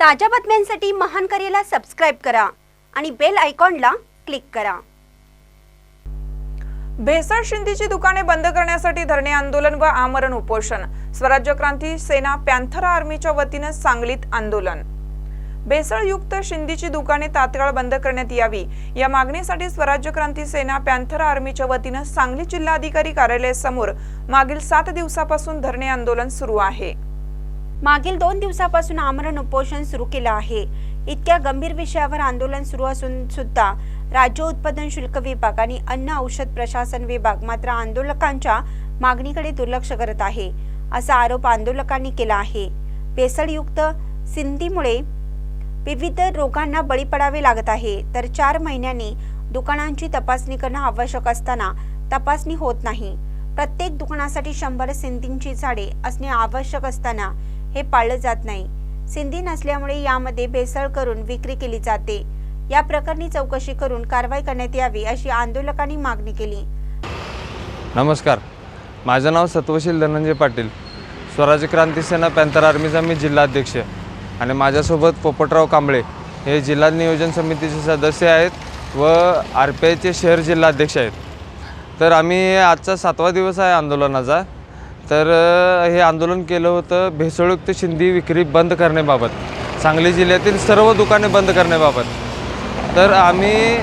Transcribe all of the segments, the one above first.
ताज्या बातम्यांसाठी महान करेला सबस्क्राईब करा आणि बेल आयकॉनला क्लिक करा. भेसळ शिंदीची दुकाने बंद करण्यासाठी धरणे आंदोलन व आमरण उपोषण. स्वराज्य क्रांती सेना पॅन्थर आर्मीच्या वतीनं सांगलीत आंदोलन. भेसळयुक्त शिंदीची दुकाने तात्काळ बंद करण्यात यावी. या मागणीसाठी स्वराज्य क्रांती सेना पॅन्थर आर्मीच्या वतीनं सांगली जिल्हाधिकारी कार्यालयासमोर मागील सात दिवसापासून धरणे आंदोलन सुरू आहे. मागील दोन दिवसापासून आमरण उपोषण सुरू केलं आहे. इतक्या गंभीर विषयावर आंदोलन सुरू असून सुद्धा राज्य उत्पादन शुल्क विभाग आणि अन्न औषध प्रशासन विभाग मात्र आंदोलकांच्या मागणीकडे दुर्लक्ष करत आहे असा आरोप आंदोलकांनी केला आहे. भेसळयुक्त सिंधीमुळे विविध रोगांना बळी पडावे लागत आहे तर चार महिन्यांनी दुकानांची तपासणी करणं आवश्यक असताना तपासणी होत नाही. प्रत्येक दुकानासाठी शंभर सिंधींची झाडे असणे आवश्यक असताना हे पाळलं जात नाही. सिंधी नसल्यामुळे यामध्ये भेसळ करून विक्री केली जाते. या प्रकरणी चौकशी करून कारवाई करण्यात यावी अशी आंदोलकांनी मागणी केली. नमस्कार. माझं नाव सत्वशील धनंजय पाटील. स्वराज्य क्रांती सेना पॅन्थर आर्मीचा मी जिल्हाध्यक्ष आणि माझ्यासोबत पोपटराव कांबळे हे जिल्हा नियोजन समितीचे सदस्य आहेत व आर पी आयचे शहर जिल्हाध्यक्ष आहेत. तर आम्ही आजचा सातवा दिवस आहे आंदोलनाचा. तर हे आंदोलन केलं होतं भेसळयुक्त शिंदी विक्री बंद करण्याबाबत सांगली जिल्ह्यातील सर्व दुकाने बंद करण्याबाबत. तर आम्ही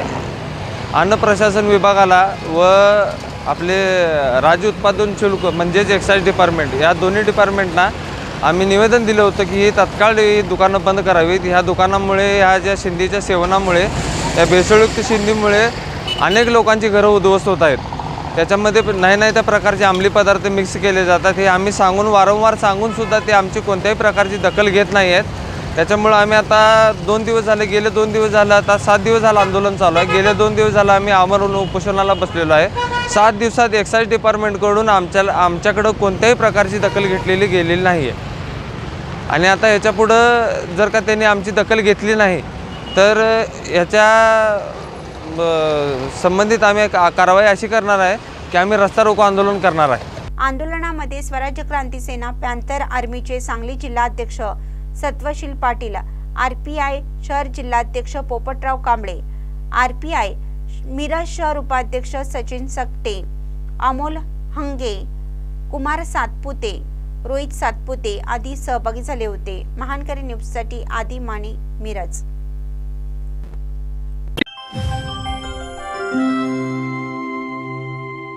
अन्न प्रशासन विभागाला व आपले राज्य उत्पादन शुल्क म्हणजेच एक्साईज डिपार्टमेंट या दोन्ही डिपार्टमेंटना आम्ही निवेदन दिलं होतं की ही तत्काळ ही दुकानं बंद करावीत. ह्या दुकानामुळे ह्या ज्या शिंदीच्या सेवनामुळे या भेसळयुक्त शिंदीमुळे अनेक लोकांची घरं उद्ध्वस्त होत आहेत. त्याच्यामध्ये नाही नाही त्या प्रकारचे अंमली पदार्थ मिक्स केले जातात. हे आम्ही सांगून वारंवार सांगूनसुद्धा ते आमची कोणत्याही प्रकारची दखल घेत नाही आहेत. त्याच्यामुळं आम्ही आता दोन दिवस झाले गेले दोन दिवस झालं आता सात दिवस झालं आंदोलन चालू आहे. गेले दोन दिवस झालं आम्ही आमरण उपोषणाला बसलेलो आहे. सात दिवसात एक्साईज डिपार्टमेंटकडून आमच्या आमच्याकडं कोणत्याही प्रकारची दखल घेतलेली गेलेली नाही आहे आणि आता याच्यापुढं जर का त्यांनी आमची दखल घेतली नाही तर याच्या ब- संबंधित आम्ही कारवाई अशी करणार आहे की आम्ही रस्ता रोको आंदोलन करणार आहे. आंदोलनामध्ये स्वराज्य क्रांती सेना पॅन्थर आर्मीचे सांगली जिल्हाध्यक्ष सत्वशील पाटील आरपीआय शहर जिल्हाध्यक्ष पोपटराव कांबळे आरपीआय मिरज शहर उपाध्यक्ष सचिन सकटे अमोल हंगे कुमार सातपुते रोहित सातपुते आदी सहभागी झाले होते. महानकरी न्यूजसाठी आदी माने मिरज.